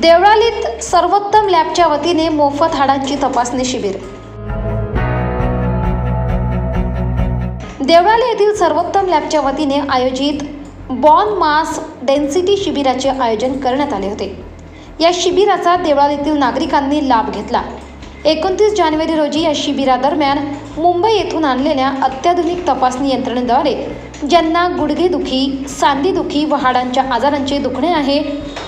देवळालीत सर्वोत्तम लॅबच्या वतीने मोफत हाडांची तपासणी शिबिर. देवळाली येथील सर्वोत्तम लॅबच्या वतीने आयोजित बॉन मास डेन्सिटी शिबिराचे आयोजन करण्यात आले होते. या शिबिराचा देवळालीतील नागरिकांनी लाभ घेतला. एकोणतीस जानेवारी रोजी या शिबिरादरम्यान मुंबई येथून आणलेल्या अत्याधुनिक तपासणी यंत्रणेद्वारे ज्यांना गुडघेदुखी सांधेदुखी व हाडांच्या आजारांचे दुखणे आहे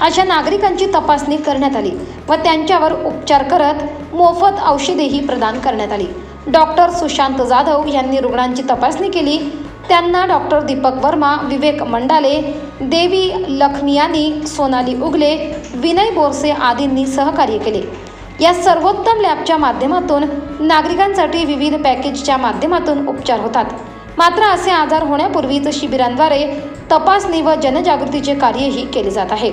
अशा नागरिकांची तपासणी करण्यात आली व त्यांच्यावर उपचार करत मोफत औषधेही प्रदान करण्यात आली. डॉक्टर सुशांत जाधव यांनी रुग्णांची तपासणी केली. त्यांना डॉक्टर दीपक वर्मा विवेक मंडाले देवी लखनियानी सोनाली उगले विनय बोरसे आदींनी सहकार्य केले. या सर्वोत्तम लॅबच्या माध्यमातून नागरिकांसाठी विविध पॅकेजच्या माध्यमातून उपचार होतात. मात्र असे आजार होण्यापूर्वीच शिबिरांद्वारे तपासणी व जनजागृतीचे कार्यही केले जात आहे.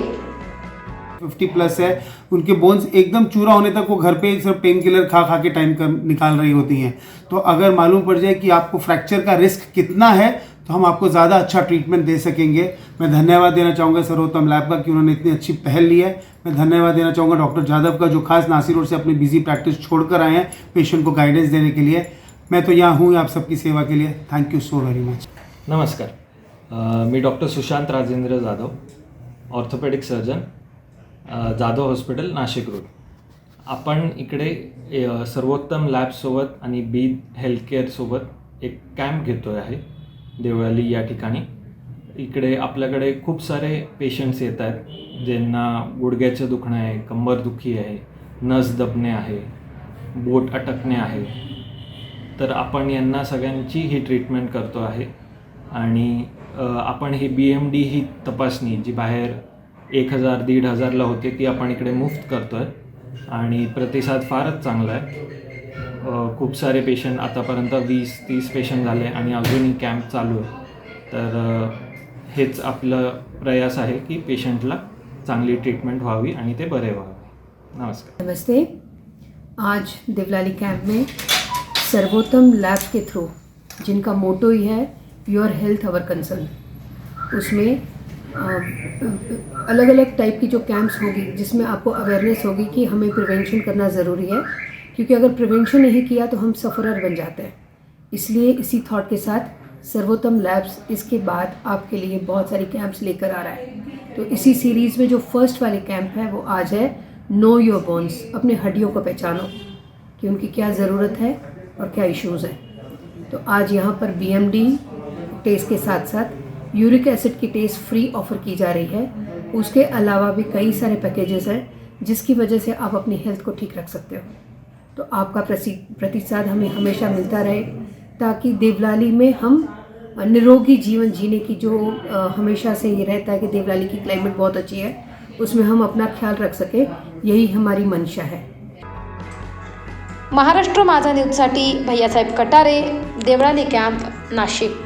फिफ्टी प्लस है उनके बोन्स एकदम चूरा होने तक वो घर पे सिर्फ पेन किलर खा खा के टाइम कर निकाल रही होती हैं। तो अगर मालूम पड़ जाए कि आपको फ्रैक्चर का रिस्क कितना है तो हम आपको ज़्यादा अच्छा ट्रीटमेंट दे सकेंगे। मैं धन्यवाद देना चाहूँगा सर्वोत्तम लैब का कि उन्होंने इतनी अच्छी पहल ली है। मैं धन्यवाद देना चाहूँगा डॉक्टर जादव का, जो खास नासिर रोड से अपनी बिज़ी प्रैक्टिस छोड़कर आए हैं पेशेंट को गाइडेंस देने के लिए। मैं तो यहाँ हूँ आप सबकी सेवा के लिए। Thank you so very much नमस्कार। मी doctor Sushant Rajendra Jadhav orthopaedic surgeon Jadhav hospital Nashik road आपण इकडे सर्वोत्तम लॅबसोबत आणि बी हेल्थकेअरसोबत एक कॅम्प घेतो आहे. देवळाली या ठिकाणी. इकडे आपल्याकडे खूप सारे पेशंट्स येत आहेत ज्यांना गुडघ्याचं दुखणं आहे कंबरदुखी आहे नस दबणे आहे बोट अटकणे आहे. तर आपण यांना सगळ्यांची ही ट्रीटमेंट करतो आहे. आणि आपण ही बी एम डी ही तपासणी जी बाहेर एक हजार दीड हजारला होते ती आपण इकडे मुफ्त करतो आहे आणि प्रतिसाद फारच चांगला आहे. खूप सारे पेशंट आतापर्यंत वीस तीस पेशंट झाले आणि अजूनही कॅम्प चालू आहे. तर हेच आपलं प्रयास आहे की पेशंटला चांगली ट्रीटमेंट व्हावी आणि ते बरे व्हावे. नमस्कार. नमस्ते. आज देवलाली कैंप में सर्वोत्तम लैब के थ्रू जिनका मोटो ही है योर हेल्थ अवर कंसर्न उसमें अलग अलग टाइप की जो कैंप्स होगी जिसमें आपको अवेयरनेस होगी कि हमें प्रिवेंशन करना ज़रूरी है क्योंकि अगर प्रिवेंशन नहीं किया तो हम सफ़रर बन जाते हैं। इसलिए इसी थॉट के साथ सर्वोत्तम लैब्स इसके बाद आपके लिए बहुत सारी कैंप्स लेकर आ रहा है। तो इसी सीरीज़ में जो फ़र्स्ट वाले कैंप है, वो आज है नो योर बोन्स अपने हड्डियों को पहचानो कि उनकी क्या ज़रूरत है और क्या इश्यूज़ हैं। तो आज यहाँ पर BMD टेस्ट के साथ साथ यूरिक एसिड की टेस्ट फ्री ऑफ़र की जा रही है। उसके अलावा भी कई सारे पैकेजेस हैं, जिसकी वजह से आप अपनी हेल्थ को ठीक रख सकते हो। तो आपका प्रति प्रतिसाद हमें हमेशा मिलता रहे, ताकि देवलाली में हम निरोगी जीवन जीने की जो हमेशा से ये रहता है कि देवलाली की क्लाइमेट बहुत अच्छी है, उसमें हम अपना ख्याल रख सके, यही हमारी मंशा है। महाराष्ट्र माझा भैया भैयासाहेब कटारे देवळाली कॅम्प नाशिक.